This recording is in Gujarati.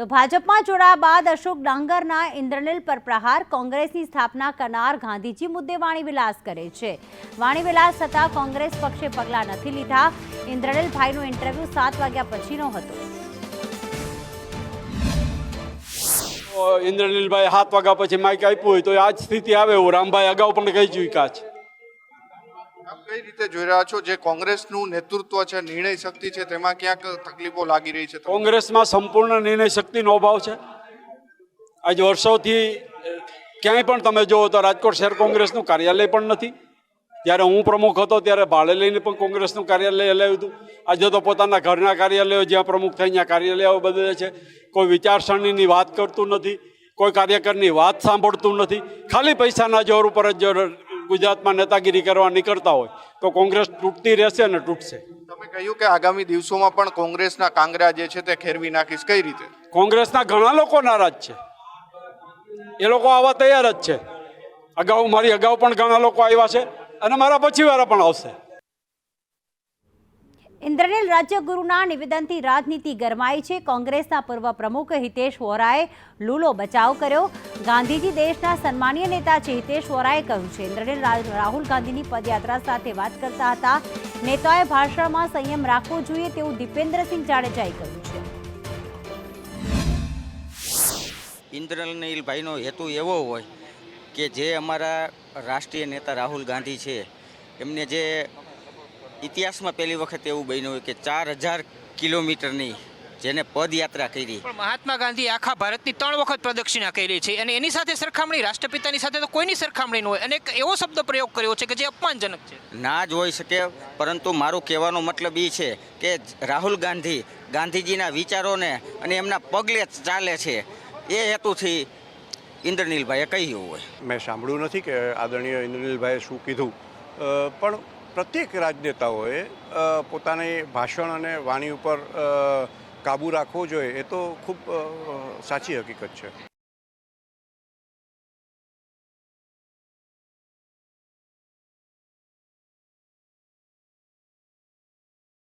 તો ભાજપમાં જોડાયા બાદ અશોક ડાંગરના ઇન્દ્રનીલ પર પ્રહાર, કોંગ્રેસની સ્થાપના કરનાર ગાંધીજી મુદ્દે વાણીવિલાસ કરે છે. વાણીવિલાસ થતાં કોંગ્રેસ પક્ષે પગલાં નથી લીધા. ઇન્દ્રનીલભાઈનો ઇન્ટરવ્યૂ સાત વાગ્યા પછીનો હતો. ઇન્દ્રનીલભાઈ સાત વાગ્યા પછી માઇક આપ્યું હોય તો આ જ સ્થિતિ આવે એવું. રામભાઈ અગાઉ પણ કહી ચૂક્યા છે. આપ કઈ રીતે જોઈ રહ્યા છો જે કોંગ્રેસનું નેતૃત્વ છે, નિર્ણય શક્તિ છે, તેમાં ક્યાંક તકલીફો લાગી રહી છે? કોંગ્રેસમાં સંપૂર્ણ નિર્ણય શક્તિનો અભાવ છે. આજ વર્ષોથી ક્યાંય પણ તમે જુઓ તો રાજકોટ શહેર કોંગ્રેસનું કાર્યાલય પણ નથી. જ્યારે હું પ્રમુખ હતો, ત્યારે ભાડે લઈને પણ કોંગ્રેસનું કાર્યાલય હલાવ્યું હતું. આજે તો પોતાના ઘરના કાર્યાલયો જ્યાં પ્રમુખ થઈ ત્યાં કાર્યાલયો બદલે છે. કોઈ વિચારસરણીની વાત કરતું નથી. કોઈ કાર્યકરની વાત સાંભળતું નથી. ખાલી પૈસાના જોર ઉપર જો ગુજરાતમાં નેતાગીરી કરવા નીકળતા હોય તો કોંગ્રેસ તૂટતી રહેશે અને તૂટશે. તમે કહ્યું કે આગામી દિવસોમાં પણ કોંગ્રેસના કાંગરા જે છે તે ખેરવી નાખીશ. કઈ રીતે? કોંગ્રેસના ઘણા લોકો નારાજ છે. એ લોકો આવવા તૈયાર જ છે. અગાઉ મારી અગાઉ પણ ઘણા લોકો આવ્યા છે અને મારા પછી વાળા પણ આવશે. ઇન્દ્રનીલ રાજ્યગુરુના નિવેદનથી રાજનીતિ ગરમાઈ છે. કોંગ્રેસના પૂર્વ પ્રમુખ હિતેશ વોરાએ લૂલો બચાવ કર્યો. ગાંધીજી દેશના સન્માનીય નેતા છે હિતેશ વોરાએ કહ્યું છે. ઇન્દ્રનીલ રાહુલ ગાંધીની પદયાત્રા સાથે વાત કરતા હતા. નેતાએ ભાષણમાં સંયમ રાખવો જોઈએ તેવું દીપેન્દ્રસિંહ જાડેજાએ કહ્યું છે. ઇન્દ્રનીલભાઈનો હેતુ એવો હોય કે જે અમારા રાષ્ટ્રીય નેતા રાહુલ ગાંધી છે, એમને જે ઇતિહાસમાં પહેલી વખત એવું બન્યું હોય કે ચાર હજાર કિલોમીટરની જેને પદયાત્રા કરી. મહાત્મા ગાંધી આખા ભારતની ત્રણ વખત પ્રદક્ષિણા કરી છે અને એની સાથે સરખામણી રાષ્ટ્રપિતાની સાથે તો કોઈની સરખામણી ન હોય. અને એક એવો શબ્દ પ્રયોગ કર્યો છે કે જે અપમાનજનક છે. ના જ હોઈ શકે પરંતુ મારું કહેવાનો મતલબ એ છે કે રાહુલ ગાંધી ગાંધીજીના વિચારોને અને એમના પગલે ચાલે છે. એ હેતુથી ઇન્દ્રનીલભાઈએ કહ્યું હોય. મેં સાંભળ્યું નથી કે આદરણીય ઇન્દ્રનીલભાઈએ શું કીધું. પણ પ્રત્યેક રાજનેતાઓએ પોતાની ભાષણ અને વાણી ઉપર કાબૂ રાખવો જોઈએ, એ તો ખૂબ સાચી હકીકત છે.